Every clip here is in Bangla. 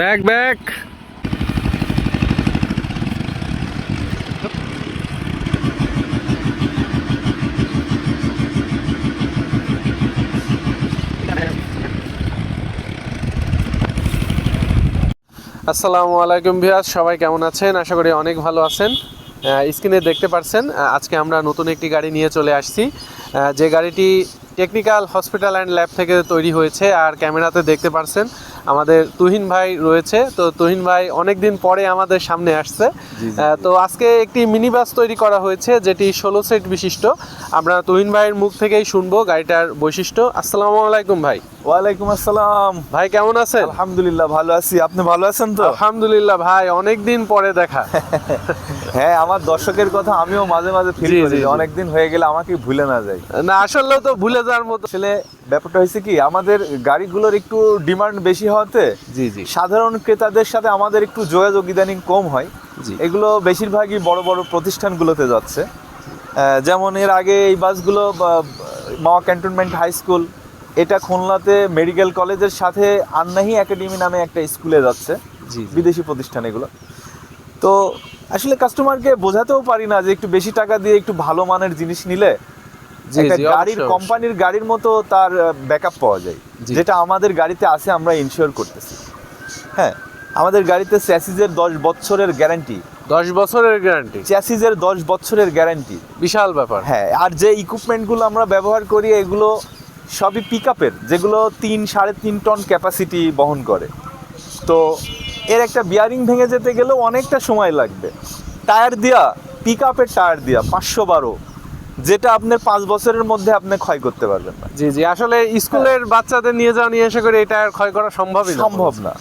ব্যাক ব্যাক আসসালামু আলাইকুম ভিয়াস সবাই কেমন আছেন? আশা করি অনেক ভালো আছেন। স্ক্রিনে দেখতে পাচ্ছেন আহ, আজকে আমরা নতুন একটি গাড়ি নিয়ে চলে আসছি। যে গাড়িটি টেকনিক্যাল হসপিটাল অ্যান্ড ল্যাব থেকে তৈরি হয়েছে আর ক্যামেরাতে দেখতে পাচ্ছেন আমাদের তুহিন ভাই রয়েছে। তো তুহিন ভাই অনেক দিন পরে আমাদের সামনে আসছে। তো আজকে একটি মিনি বাস তৈরি করা হয়েছে যেটি ষোলো সেট বিশিষ্ট। আমরা তুহিন ভাইয়ের মুখ থেকেই শুনব গাড়িটার বৈশিষ্ট্য। আসসালামু আলাইকুম ভাই। ওয়ালাইকুম আসসালাম। ভাই কেমন আছেন? আলহামদুলিল্লাহ ভালো আছি। আপনি ভালো আছেন তো? আলহামদুলিল্লাহ ভাই অনেক দিন পরে দেখা। হ্যাঁ আমার দর্শকের কথা আমিও মাঝে মাঝে ফিল করি জি, জি। অনেক দিন হয়ে গেলে আমাকে ভুলে না যায়। না আসলে তো ভুলে যাওয়ার মতো। আসলে ব্যাপারটা হয়েছে কি আমাদের গাড়িগুলোর একটু ডিমান্ড বেশি হওয়াতে জি জি। সাধারণ ক্রেতাদের সাথে আমাদের একটু যোগাযোগ ইদানিং কম হয়। জি। এগুলো বেশিরভাগই বড় বড় প্রতিষ্ঠানগুলোতে যাচ্ছে। যেমন এর আগে এই বাসগুলো মাওয়া ক্যান্টনমেন্ট হাই স্কুল এটা খুলনাতে মেডিকেল কলেজের সাথে আন্নাহি একাডেমি নামে একটা স্কুলে যাচ্ছে। জি। বিদেশি প্রতিষ্ঠান এগুলো। তো আসলে কাস্টমারকে বোঝাতেও পারি না যে একটু বেশি টাকা দিয়ে একটু ভালো মানের জিনিস নিলে একটা গাড়ির কোম্পানির গাড়ির মতো তার ব্যাকআপ পাওয়া যায়। যেটা আমাদের গাড়িতে আছে আমরা ইনশিওর করতেছি। হ্যাঁ আমাদের গাড়িতে স্যাসিজের দশ বছরের গ্যারান্টি দশ বছরের গ্যারান্টি চ্যাসিজের দশ বছরের গ্যারান্টি বিশাল ব্যাপার। হ্যাঁ আর যে ইকুইপমেন্টগুলো আমরা ব্যবহার করি এগুলো সবই পিক আপের যেগুলো তিন সাড়ে তিন টন ক্যাপাসিটি বহন করে। তো এর একটা বিয়ারিং ভেঙে যেতে গেলেও অনেকটা সময় লাগবে। টায়ার দেওয়া পিক আপের টায়ার দেওয়া পাঁচশো বারো। যেটা আপনার পাঁচ বছরের মধ্যে আপনি ক্ষয় করতে পারবেন না। জি জি। আসলে স্কুলের বাচ্চাদের নিয়ে যাওয়া নিয়ে এসে করে এটা আর ক্ষয় করা সম্ভবই সম্ভব না।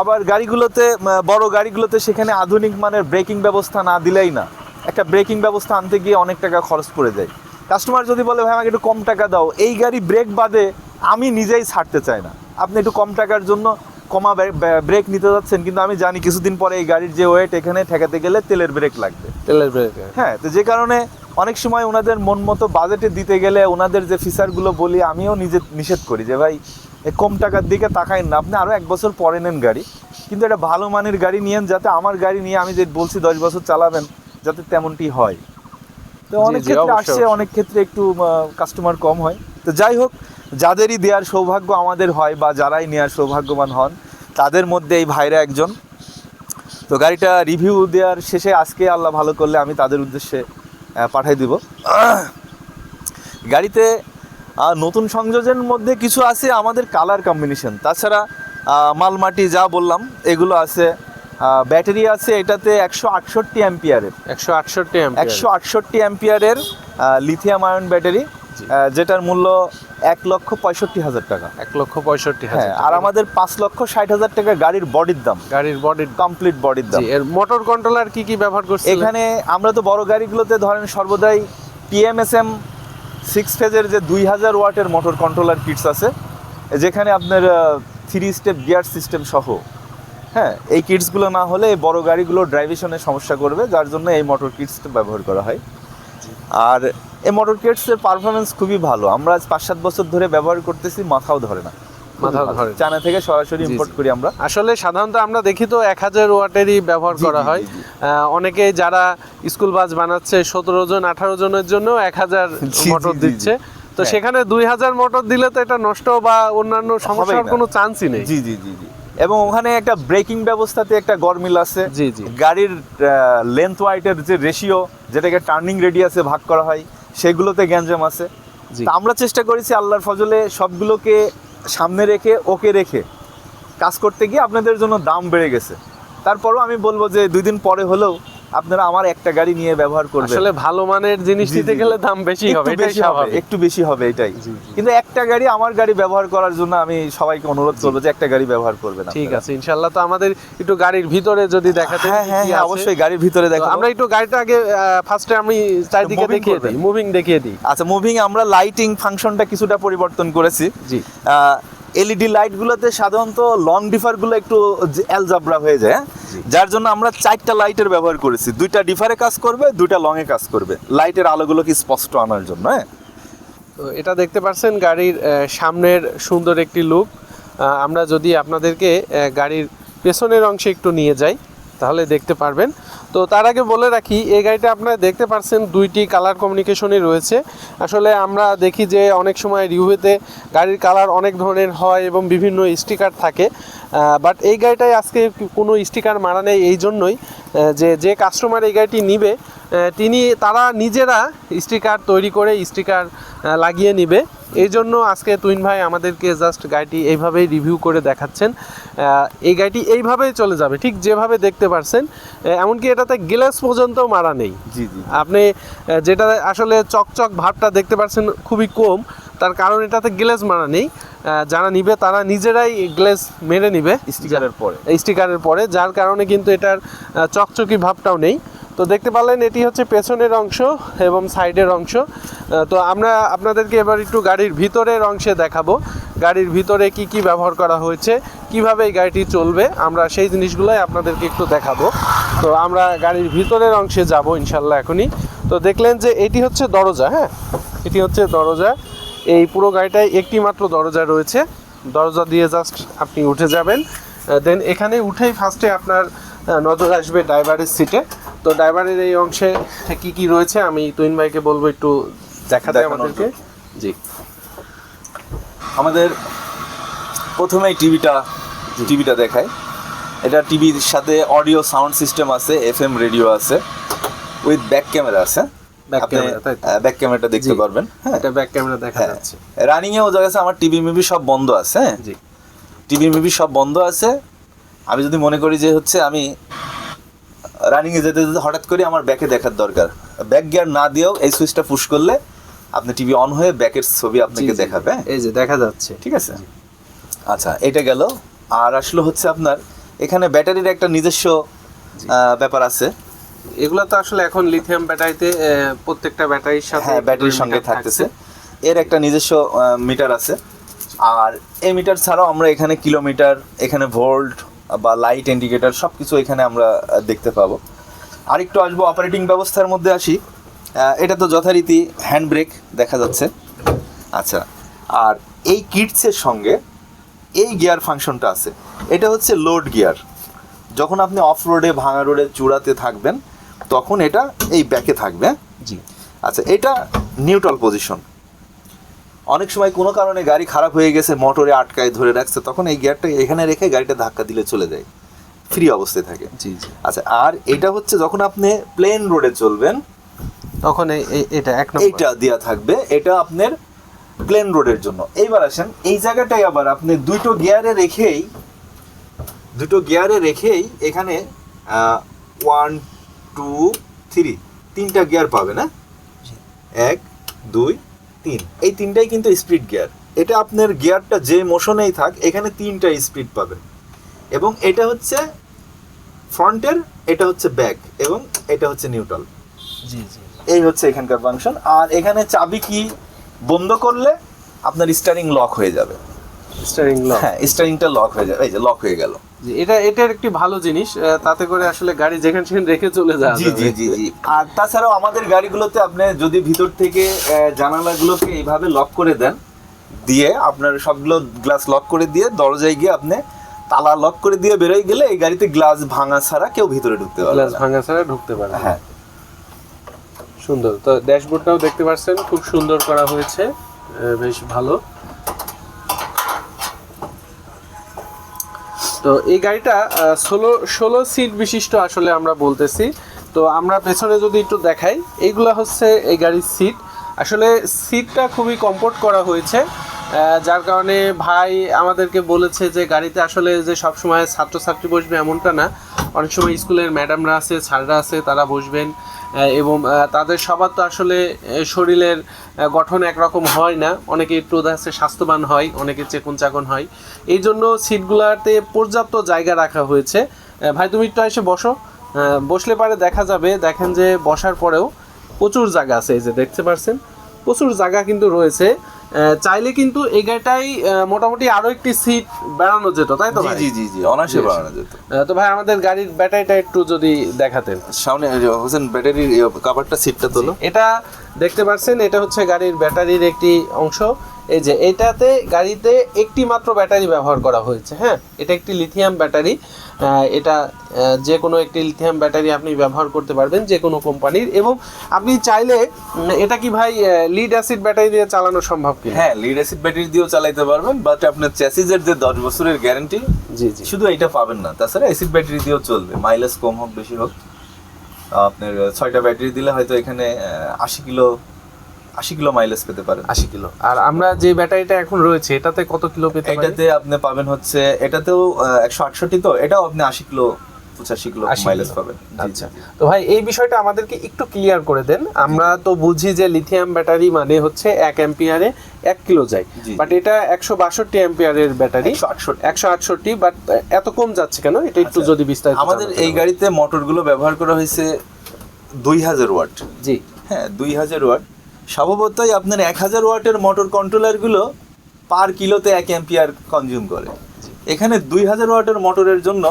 আবার গাড়িগুলোতে বড় গাড়িগুলোতে সেখানে আধুনিক মানের ব্রেকিং ব্যবস্থা না দিলেই না। একটা ব্রেকিং ব্যবস্থা আনতে গিয়ে অনেক টাকা খরচ পড়ে যায়। কাস্টমার যদি বলে ভাই আমাকে একটু কম টাকা দাও। এই গাড়ি ব্রেক বাদে আমি নিজেই ছাড়তে চাই না। আপনি একটু কম টাকার জন্য কমা ব্রেক নিতে যাচ্ছেন কিন্তু আমি জানি কিছুদিন পরে এই গাড়ির যে ওয়েট এখানে ঠেকাতে গেলে তেলের ব্রেক লাগবে। তেলের ব্রেক। হ্যাঁ তো যে কারণে অনেক সময় ওনাদের মন মতো বাজেটে দিতে গেলে ওনাদের যে ফিচারগুলো বলি আমিও নিজে নিষেধ করি যে ভাই কম টাকার দিকে তাকাইন না। আপনি আরও এক বছর পরে নেন গাড়ি। কিন্তু একটা ভালো মানের গাড়ি নিয়েন যাতে আমার গাড়ি নিয়ে আমি যে বলছি দশ বছর চালাবেন যাতে তেমনটি হয়। তো অনেক ক্ষেত্রে আসছে অনেক ক্ষেত্রে একটু কাস্টমার কম হয়। তো যাই হোক যাদেরই দেওয়ার সৌভাগ্য আমাদের হয় বা যারাই নেওয়ার সৌভাগ্যবান হন তাদের মধ্যে এই ভাইরা একজন। তো গাড়িটা রিভিউ দেওয়ার শেষে আজকে আল্লাহ ভালো করলে আমি তাদের উদ্দেশ্যে পাঠাই দিব। গাড়িতে নতুন সংযোজনের মধ্যে কিছু আছে আমাদের কালার কম্বিনেশন তাছাড়া মালমাটি যা বললাম এগুলো আছে। ব্যাটারি আছে এটাতে একশো আটষট্টি অ্যাম্পিয়ারের একশো আটষট্টি একশো আটষট্টি অ্যাম্পিয়ারের লিথিয়াম আয়ন ব্যাটারি। যেটার মূল্য এক লক্ষ পঁয়ষট্টি হাজার টাকা। এক লক্ষ পঁয়ষট্টি হ্যাঁ হাজার আর আমাদের পাঁচ লক্ষ ষাট হাজার টাকা গাড়ির বডির দাম। গাড়ির বডির কমপ্লিট বডির দাম। এর মোটর কন্ট্রোলার কি কি ব্যবহার করছে এখানে আমরা তো বড় গাড়িগুলোতে ধরেন সর্বদাই পিএমএসএম সিক্স ফেজের যে দুই হাজার ওয়াটের মোটর কন্ট্রোলার কিটস আছে যেখানে আপনার থ্রি স্টেপ গিয়ার সিস্টেম সহ হ্যাঁ এই কিটসগুলো না হলে এই বড় গাড়িগুলো ড্রাইভেশনের সমস্যা করবে যার জন্য এই মোটর কিটসটা ব্যবহার করা হয়। আর এই মোটর কিটসের পারফরমেন্স খুবই ভালো। আমরা আজ পাঁচ সাত বছর ধরে ব্যবহার করতেছি মাথাও ধরে না। চায়না থেকে সরাসরি ইম্পোর্ট করি আমরা। আসলে সাধারণত আমরা দেখি তো এক হাজার ওয়াটেরই ব্যবহার করা হয়। অনেকে যারা স্কুল বাস বানাচ্ছে সতেরো জন আঠারো জনের জন্য এক হাজার মোটর দিচ্ছে। তো হ্যাঁ। সেখানে দুই হাজার মোটর দিলে তো এটা নষ্ট বা অন্যান্য সমস্যার। কোনো চান্সই নেই। জি জি জি জি। এবং ওখানে একটা ব্রেকিং ব্যবস্থাতে একটা গরমিল আছে। জি, জি। গাড়ির লেন্থ ওয়াইটের যে রেশিও যেটাকে টার্নিং রেডিয়াসে ভাগ করা হয় সেগুলোতে গ্যাঞ্জাম আছে। আমরা চেষ্টা করেছি আল্লাহর ফজলে সবগুলোকে সামনে রেখে ওকে রেখে কাজ করতে গিয়ে আপনাদের জন্য দাম বেড়ে গেছে। তারপরও আমি বলব যে দুই দিন পরে হলেও আপনারা আমার একটা গাড়ি নিয়ে ব্যবহার করবেন। আসলে ভালো মানের জিনিস দিতে গেলে দাম বেশি হবে এটাই স্বাভাবিক। একটু বেশি হবে এটাই। কিন্তু একটা গাড়ি আমার গাড়ি ব্যবহার করার জন্য আমি সবাইকে অনুরোধ করব যে একটা গাড়ি ব্যবহার করবেন ঠিক আছে ইনশাল্লাহ তো আমাদের একটু গাড়ির ভিতরে যদি দেখাতে হ্যাঁ হ্যাঁ হ্যাঁ অবশ্যই গাড়ির ভিতরে দেখো আমরা একটু গাড়িটা আগে ফার্স্টে আমি চারিদিকে দেখিয়ে দিই মুভিং দেখিয়ে দিই। আচ্ছা মুভিং আমরা লাইটিং ফাংশনটা কিছুটা পরিবর্তন করেছি। জি। এলইডি লাইটগুলোতে সাধারণত লং ডিফারগুলো একটু অ্যালজাবরা হয়ে যায় হ্যাঁ? যার জন্য আমরা চারটা লাইটের ব্যবহার করেছি। দুইটা ডিফারে কাজ করবে দুইটা লংয়ে কাজ করবে। লাইটের আলোগুলোকে স্পষ্ট আনার জন্য হ্যাঁ? তো এটা দেখতে পাচ্ছেন গাড়ির সামনের সুন্দর একটি লুক আমরা যদি আপনাদেরকে গাড়ির পেছনের অংশে একটু নিয়ে যাই। তাহলে দেখতে পারবেন। তো তার আগে বলে রাখি, এই গাড়িটা আপনারা দেখতে পাচ্ছেন দুইটি কালার কমিউনিকেশনই রয়েছে। আসলে আমরা দেখি যে অনেক সময় রিভিউতে গাড়ির কালার অনেক ধরনের হয় এবং বিভিন্ন স্টিকার থাকে। বাট এই গাড়িটায় আজকে কোনো স্টিকার মারা নেই এই জন্যই যে যে কাস্টমার এই গাড়িটি নিবে তিনি, তারা নিজেরা স্টিকার তৈরি করে স্টিকার লাগিয়ে নিবে। এই জন্য আজকে তুইন ভাই আমাদেরকে জাস্ট গাড়িটি এইভাবেই রিভিউ করে দেখাচ্ছেন। এই গাড়িটি এইভাবেই চলে যাবে ঠিক যেভাবে দেখতে পারছেন। এমনকি এটাতে গ্লাস পর্যন্ত মারা নেই। জি জি। আপনি যেটা আসলে চকচক ভাবটা দেখতে পাচ্ছেন খুবই কম তার কারণ এটাতে গ্লেজ মারা নেই। যারা নিবে তারা নিজেরাই গ্লেজ মেরে নিবে। স্টিকারের পরে। স্টিকারের পরে যার কারণে কিন্তু এটার চকচকি ভাবটাও নেই। তো দেখতে পারলেন, এটি হচ্ছে পেছনের অংশ এবং সাইডের অংশ। তো আমরা আপনাদেরকে এবার একটু গাড়ির ভিতরের অংশে দেখাবো। গাড়ির ভিতরে কি কি ব্যবহার করা হয়েছে, কীভাবে এই গাড়িটি চলবে, আমরা সেই জিনিসগুলোই আপনাদেরকে একটু দেখাবো। তো আমরা গাড়ির ভিতরের অংশে যাব ইনশাল্লাহ এখনই। তো দেখলেন যে এটি হচ্ছে দরজা হ্যাঁ? এটি হচ্ছে দরজা। এই পুরো গাড়িটায় একটি মাত্র দরজা রয়েছে। দরজা দিয়ে জাস্ট আপনি উঠে যাবেন। দেন এখানে উঠেই ফার্স্টে আপনার নজর আসবে ড্রাইভারের সিটে তো ড্রাইভারের এই অংশে কি কি রয়েছে আমি তুইন ভাইকে বলব একটু দেখাতে দেখানোর আমাদেরকে। জি। আমাদের প্রথমেই টিভিটা টিভিটা দেখায় এটা টিভির সাথে audio sound system F M M radio আছে উইথ ব্যাক ক্যামেরা আছে। ব্যাক ক্যামেরাটা দেখতে। পারবেন হ্যাঁ। এটা ব্যাক ক্যামেরা দেখা হ্যাঁ। যাচ্ছে। রানিং এও জায়গা আছে আমার টিভি মিভি সব বন্ধ আছে হ্যাঁ। জি। টিভি মিভি সব বন্ধ আছে আমি যদি মনে করি যে হচ্ছে আমি রানিংয়ে যেতে যেতে হঠাৎ করে আমার ব্যাকে দেখার দরকার। ব্যাক গিয়ার না দিয়েও এই সুইচটা পুশ করলে আপনি টিভি অন হয়ে ব্যাকের ছবি আপনাকে। দেখাবে হ্যাঁ? এই যে দেখা যাচ্ছে। ঠিক আছে? আচ্ছা এটা গেল। আর আসলে হচ্ছে আপনার এখানে ব্যাটারির একটা নিজস্ব ব্যাপার আছে। এগুলো তো আসলে এখন লিথিয়াম ব্যাটারিতে প্রত্যেকটা ব্যাটারির সাথে হ্যাঁ ব্যাটারির সঙ্গে থাকতেছে। এর একটা নিজস্ব মিটার আছে। আর এই মিটার ছাড়াও আমরা এখানে কিলোমিটার এখানে ভোল্ট বা লাইট ইন্ডিকেটর সব কিছু এখানে আমরা দেখতে পাবো। আরেকটু আসব অপারেটিং ব্যবস্থার মধ্যে আসি। এটা তো যথারীতি হ্যান্ড ব্রেক দেখা যাচ্ছে। আচ্ছা আর এই কিটসের সঙ্গে এই গিয়ার ফাংশনটা আছে। এটা হচ্ছে লোড গিয়ার যখন আপনি অফ রোডে ভাঙা রোডে চূড়াতে থাকবেন তখন এটা এই ব্যাকে থাকবে? জি। আচ্ছা এটা নিউট্রাল পজিশন অনেক সময় কোনো কারণে গাড়ি খারাপ হয়ে গেছে মোটরে আটকায় ধরে রাখছে তখন এই গিয়ারটা এখানে রেখে গাড়িটা ধাক্কা দিলে চলে যায়। ফ্রি অবস্থায় থাকে। জি জি। আচ্ছা আর এটা হচ্ছে যখন আপনি প্লেন রোডে চলবেন তখন এটা এক নম্বর। এইটা দেয়া থাকবে এটা আপনার প্লেন রোডের জন্য। এইবার আসেন এই জায়গাটাই আবার আপনি দুটো গিয়ারে রেখেই দুটো গিয়ারে রেখেই এখানে ওয়ান টু থ্রি তিনটা গিয়ার পাবে না এক দুই তিন। এই তিনটাই কিন্তু স্পিড গিয়ার। এটা আপনার গিয়ারটা যে মোশনেই থাক এখানে তিনটা স্পিড পাবেন। এবং এটা হচ্ছে ফ্রন্টের এটা হচ্ছে ব্যাক এবং এটা হচ্ছে নিউট্রাল। জি জি। এই হচ্ছে এখানকার ফাংশন। আর এখানে চাবি কি বন্ধ করলে আপনার স্টারিং লক হয়ে যাবে। Steering lock. হ্যাঁ স্টারিংটা লক হয়ে যাবে। এই যে লক হয়ে গেল। এটা এটার একটি ভালো জিনিস আহ, তাতে করে আসলে গাড়ি যেখানে সেখানে রেখে চলে যায় জি জি জি জি। আর তাছাড়াও আমাদের গাড়িগুলোতে আপনি যদি ভিতর থেকে জানালাগুলোকে এইভাবে লক করে দেন দিয়ে আপনার সবগুলো গ্লাস লক করে দিয়ে দরজায় গিয়ে আপনি তালা লক করে দিয়ে বেরোয় গেলে এই গাড়িতে গ্লাস ভাঙা ছাড়া কেউ ভিতরে ঢুকতে পারবে গ্লাস ভাঙা ছাড়া ঢুকতে পারে হ্যাঁ। সুন্দর। তো ড্যাশবোর্ডটাও দেখতে পাচ্ছেন খুব সুন্দর করা হয়েছে আহ, বেশ ভালো। তো এই গাড়িটা ষোলো ষোলো সিট বিশিষ্ট আসলে আমরা বলতেছি। তো আমরা পেছনে যদি একটু দেখাই, এইগুলা হচ্ছে এই গাড়ির সিট আসলে সিটটা খুবই কমফোর্ট করা হয়েছে যার কারণে ভাই আমাদেরকে বলেছে যে গাড়িতে আসলে যে সবসময় ছাত্রছাত্রী বসবে এমনটা না। অনেক সময় স্কুলের ম্যাডামরা আছে স্যাররা আছে, তারা বসবেন। এবং তাদের সবার তো আসলে শরীরের গঠন একরকম হয় না। অনেকে একটু আছে স্বাস্থ্যবান হয়, অনেকে চেকুন চাকুন হয়। এই জন্য সিটগুলোতে পর্যাপ্ত জায়গা রাখা হয়েছে। ভাই, তুমি একটু এসে বসো। বসলে পারে দেখা যাবে। দেখেন যে, বসার পরেও প্রচুর জায়গা আছে। এই যে, দেখতে পারছেন? প্রচুর জায়গা কিন্তু রয়েছে। চাইলে কিন্তু এই গাড়িটাই মোটামুটি আরও একটি সিট বেড়ানো যেত তাই তো জি ভাই? জি জি জি অনায়াসে। বাড়ানো যেত। তো ভাই আমাদের গাড়ির ব্যাটারিটা একটু যদি দেখাতেন। সামনে হোসেন ব্যাটারির কাভারটা সিটটা তোলো। এটা দেখতে পাচ্ছেন এটা হচ্ছে গাড়ির ব্যাটারির একটি অংশ। এই যে এটাতে গাড়িতে একটি মাত্র ব্যাটারি ব্যবহার করা হয়েছে হ্যাঁ? এটা একটি লিথিয়াম ব্যাটারি এটা যে কোনো একটি লিথিয়াম ব্যাটারি আপনি ব্যবহার করতে পারবেন যে কোনো কোম্পানির এবং আপনি চাইলে এটা কি ভাই লিড অ্যাসিড ব্যাটারি দিয়ে চালানো সম্ভব কি হ্যাঁ লিড অ্যাসিড ব্যাটারি দিয়েও চালাতে পারবেন বাট আপনার চ্যাসিজের যে দশ বছরের গ্যারান্টি জি জি। শুধু এইটা পাবেন না। তাছাড়া অ্যাসিড ব্যাটারি দিয়েও চলবে মাইলেজ কম হোক বেশি হোক। আপনার ছয়টা ব্যাটারি দিলে হয়তো এখানে আশি কিলো আশি কিলো মাইলেজ পেতে পারেন। আশি কিলো। আর আমরা যে ব্যাটারিটা এখন রয়েছে এটাতে কত কিলো পেতে এটাতে আপনি পাবেন হচ্ছে এটাতেও একশো আটষট্টি তো এটাও আপনি আশি কিলো পঁচাশি কিলো 80 মাইলেজ পাবেন। আচ্ছা। তো ভাই এই বিষয়টা আমাদেরকে একটু ক্লিয়ার করে দেন। আমরা তো বুঝি যে লিথিয়াম ব্যাটারি মানে হচ্ছে এক অ্যাম্পিয়ারে এক কিলো যায়। বাট এটা একশো বাষট্টি অ্যাম্পিয়ারের ব্যাটারি 168 একশো আটষট্টি বাট এত কম যাচ্ছে কেন? এটা একটু আচ্ছা, যদি বিস্তারিত আমাদের এই গাড়িতে মোটরগুলো ব্যবহার করা হয়েছে দুই হাজার ওয়াট। জি। হ্যাঁ দুই হাজার ওয়াট। স্বভাবতই আপনার এক হাজার ওয়াটের মোটর কন্ট্রোলারগুলো পার কিলোতে এক অ্যাম্পিয়ার কনজিউম করে। এখানে দুই হাজার ওয়াটের মোটরের জন্য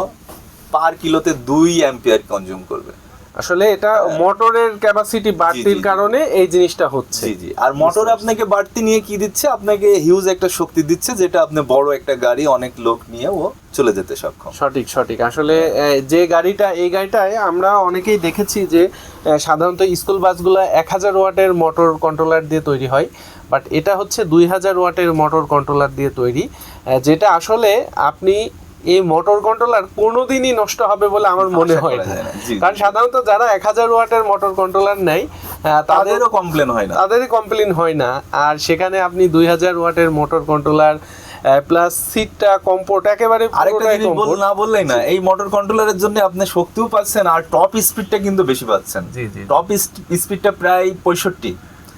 পার কিলোতে দুই অ্যাম্পিয়ার কনজিউম করবে। আসলে এটা মোটরের ক্যাপাসিটি বাড়তির কারণে এই জিনিসটা হচ্ছে। জি জি। আর মোটর আপনাকে বাড়তি নিয়ে কি দিচ্ছে? আপনাকে হিউজ একটা শক্তি দিচ্ছে যেটা আপনি বড় একটা গাড়ি অনেক লোক নিয়ে ও চলে যেতে সক্ষম। সঠিক সঠিক। আসলে যে গাড়িটা এই গাড়িটায় আমরা অনেকেই দেখেছি যে সাধারণত স্কুল বাসগুলো এক হাজার ওয়াটের মোটর কন্ট্রোলার দিয়ে তৈরি হয় বাট এটা হচ্ছে দুই হাজার ওয়াটের মোটর কন্ট্রোলার দিয়ে তৈরি যেটা আসলে আপনি এই মোটর কন্ট্রোলার কোনোদিনই নষ্ট হবে বলে আমার মনে হয় না। কারণ সাধারণত যারা এক হাজার ওয়াটের মোটর কন্ট্রোলার নেয় তাদের তাদেরও কমপ্লেন হয় না। তাদেরই কমপ্লেন হয় না। আর সেখানে আপনি দুই হাজার ওয়াটের মোটর কন্ট্রোলার প্লাস সিটটা কমফোর্ট একেবারে আরেকটা জিনিস বল না বললেই না এই মোটর কন্ট্রোলারের জন্য আপনি শক্তিও পাচ্ছেন আর টপ স্পিডটা কিন্তু বেশি পাচ্ছেন। জি, জি। টপ স্পিডটা প্রায় পঁয়ষট্টি।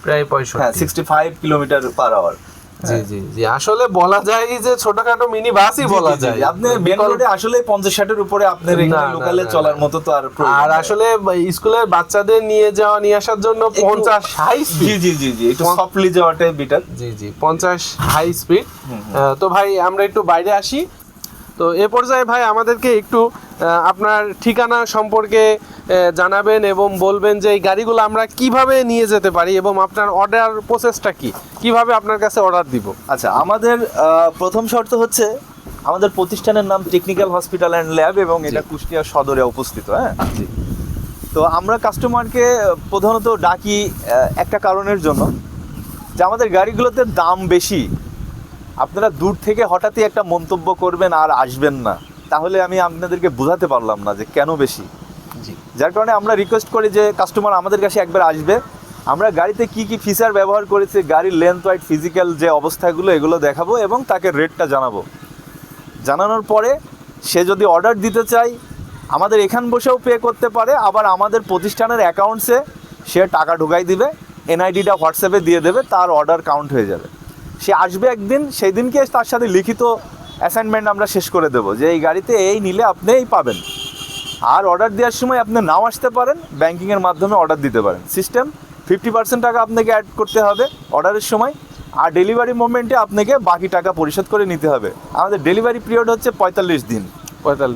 প্রায় পঁয়ষট্টি। হ্যাঁ sixty five kilometre per hour জি জি জি। আসলে বলা যায় যে ছোটখাটো মিনি বাসই বলা যায়। আপনি মেন রোডে আসলে পঞ্চাশ ষাটের উপরে আপনার এখানে লোকালে চলার মতো তো আর আর আসলে স্কুলের বাচ্চাদের নিয়ে যাওয়া নিয়ে আসার জন্য একটু- পঞ্চাশ হাই জি স্পিড জি জি জি। একটু সফটলি যাওয়াটাই বেটার জি জি পঞ্চাশ হাই স্পিড তো ভাই আমরা একটু বাইরে আসি। তো এ পর্যায়ে ভাই আমাদেরকে একটু আপনার ঠিকানা সম্পর্কে জানাবেন এবং বলবেন যে এই গাড়িগুলো আমরা কীভাবে নিয়ে যেতে পারি এবং আপনার অর্ডার প্রসেসটা কি? কীভাবে আপনার কাছে অর্ডার দিব? আচ্ছা আমাদের প্রথম শর্ত হচ্ছে আমাদের প্রতিষ্ঠানের নাম টেকনিক্যাল হসপিটাল অ্যান্ড ল্যাব এবং এটা কুষ্টিয়া সদরে অবস্থিত হ্যাঁ? জি। তো আমরা কাস্টমারকে প্রধানত ডাকি একটা কারণের জন্য যে আমাদের গাড়িগুলোতে দাম বেশি আপনারা দূর থেকে হঠাৎই একটা মন্তব্য করবেন আর আসবেন না। তাহলে আমি আপনাদেরকে বোঝাতে পারলাম না যে কেন বেশি। জি। যার কারণে আমরা রিকোয়েস্ট করি যে কাস্টমার আমাদের কাছে একবার আসবে। আমরা গাড়িতে কি কি ফিচার ব্যবহার করেছি গাড়ির লেন্থ ওয়াইড ফিজিক্যাল যে অবস্থাগুলো এগুলো দেখাবো এবং তাকে রেটটা জানাব। জানানোর পরে সে যদি অর্ডার দিতে চায় আমাদের এখান বসেও পে করতে পারে আবার আমাদের প্রতিষ্ঠানের অ্যাকাউন্টসে সে টাকা ঢুকাই দিবে এনআইডিটা হোয়াটসঅ্যাপে দিয়ে দেবে তার অর্ডার কাউন্ট হয়ে যাবে। সে আসবে একদিন সেই দিনকে তার সাথে লিখিত অ্যাসাইনমেন্ট আমরা শেষ করে দেবো যে এই গাড়িতে এই নিলে আপনি এই পাবেন। আর অর্ডার দেওয়ার সময় আপনি নাও আসতে পারেন ব্যাঙ্কিংয়ের মাধ্যমে অর্ডার দিতে পারেন। সিস্টেম ফিফটি পার্সেন্ট টাকা আপনাকে অ্যাড করতে হবে অর্ডারের সময়, আর ডেলিভারি মুভমেন্টে আপনাকে বাকি টাকা পরিশোধ করে নিতে হবে। আমাদের ডেলিভারি পিরিয়ড হচ্ছে পঁয়তাল্লিশ দিন।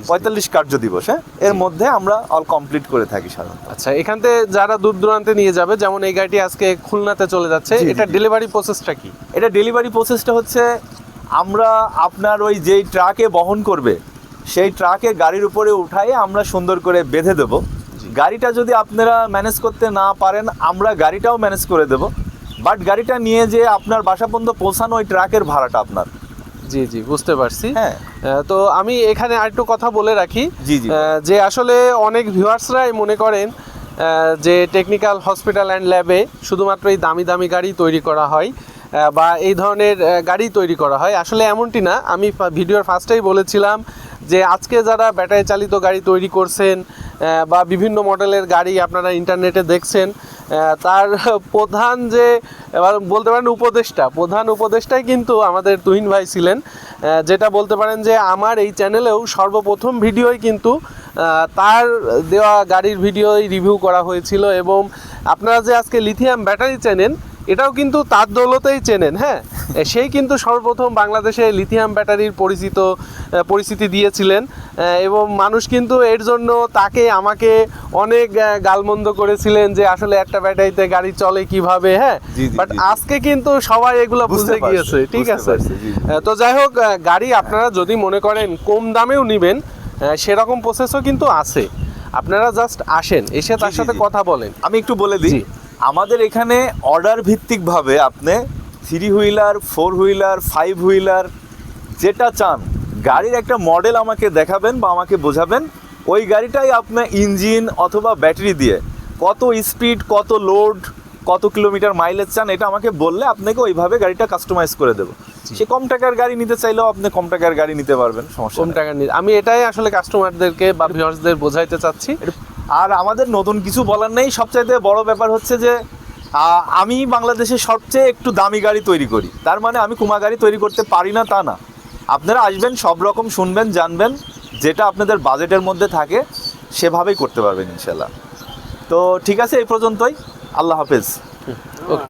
পঁয়তাল্লিশ কার্য দিবস হ্যাঁ? এর মধ্যে আমরা অল কমপ্লিট করে থাকি সাধারণত। আচ্ছা এখান থেকে যারা দূর দূরান্তে নিয়ে যাবে যেমন এই গাড়িটি আজকে খুলনাতে চলে যাচ্ছে এটা ডেলিভারি প্রসেসটা কি? এটা ডেলিভারি প্রসেসটা হচ্ছে আমরা আপনার ওই যেই ট্রাকে বহন করবে সেই ট্রাকে গাড়ির উপরে উঠাই আমরা সুন্দর করে বেঁধে দেব। গাড়িটা যদি আপনারা ম্যানেজ করতে না পারেন আমরা গাড়িটাও ম্যানেজ করে দেব। বাট গাড়িটা নিয়ে যে আপনার বাসা পর্যন্ত পৌঁছানো ওই ট্রাকের ভাড়াটা আপনার। জি জি বুঝতে পারছি। হ্যাঁ। তো আমি এখানে আরেকটু কথা বলে রাখি। জি, জি। যে আসলে অনেক ভিউয়ার্সরাই মনে করেন যে টেকনিক্যাল হসপিটাল অ্যান্ড ল্যাবে শুধুমাত্র এই দামি দামি গাড়ি তৈরি করা হয় বা এই ধরনের গাড়ি তৈরি করা হয়। আসলে এমনটি না আমি ভিডিওর ফার্স্টেই বলেছিলাম যে আজকে যারা ব্যাটারি চালিত গাড়ি তৈরি করছেন বা বিভিন্ন মডেলের গাড়ি আপনারা ইন্টারনেটে দেখছেন তার প্রধান যে বলতে পারেন উপদেষ্টা, প্রধান উপদেষ্টাই কিন্তু আমাদের তুহিন ভাই ছিলেন যেটা বলতে পারেন যে আমার এই চ্যানেলেও সর্বপ্রথম ভিডিওই কিন্তু তার দেওয়া গাড়ির ভিডিওই রিভিউ করা হয়েছিল এবং আপনারা যে আজকে লিথিয়াম ব্যাটারি চেনেন এটাও কিন্তু তার দৌলতেই চেনেন হ্যাঁ? সেই কিন্তু সর্বপ্রথম বাংলাদেশে লিথিয়াম ব্যাটারির পরিচিত পরিচিতি দিয়েছিলেন এবং মানুষ কিন্তু এর জন্য তাকে আমাকে অনেক গালমন্দ করেছিলেন যে আসলে একটা ব্যাটারিতে গাড়ি চলে কীভাবে হ্যাঁ? বাট। আজকে কিন্তু সবাই এগুলো বুঝতে বুঝতে গিয়েছে ঠিক আছে? তো যাই হোক গাড়ি আপনারা যদি মনে করেন কম দামেও নেবেন সেরকম প্রসেসও কিন্তু আছে। আপনারা জাস্ট আসেন এসে তার সাথে কথা বলেন। আমি একটু বলে দিই। আমাদের এখানে অর্ডার ভিত্তিকভাবে আপনি three wheeler four wheeler five wheeler যেটা চান গাড়ির একটা মডেল আমাকে দেখাবেন বা আমাকে বোঝাবেন ওই গাড়িটাই আপনার ইঞ্জিন অথবা ব্যাটারি দিয়ে কত স্পিড কত লোড কত কিলোমিটার মাইলেজ চান এটা আমাকে বললে আপনাকে ওইভাবে গাড়িটা কাস্টমাইজ করে দেবো। সে কম টাকার গাড়ি নিতে চাইলেও আপনি কম টাকার গাড়ি নিতে পারবেন সমস্যা কম টাকার আমি এটাই আসলে কাস্টমারদেরকে বা ভিউয়ার্সদের বোঝাইতে চাচ্ছি। আর আমাদের নতুন কিছু বলার নেই। সবচাইতে বড় ব্যাপার হচ্ছে যে আমি বাংলাদেশের সবচেয়ে একটু দামি গাড়ি তৈরি করি। তার মানে আমি কুমা গাড়ি তৈরি করতে পারি না তা না। আপনারা আসবেন, সব রকম শুনবেন, জানবেন, যেটা আপনাদের বাজেটের মধ্যে থাকে, সেভাবেই করতে পারবেন ইনশাল্লাহ তো ঠিক আছে, এই পর্যন্তই। আল্লাহ হাফেজ।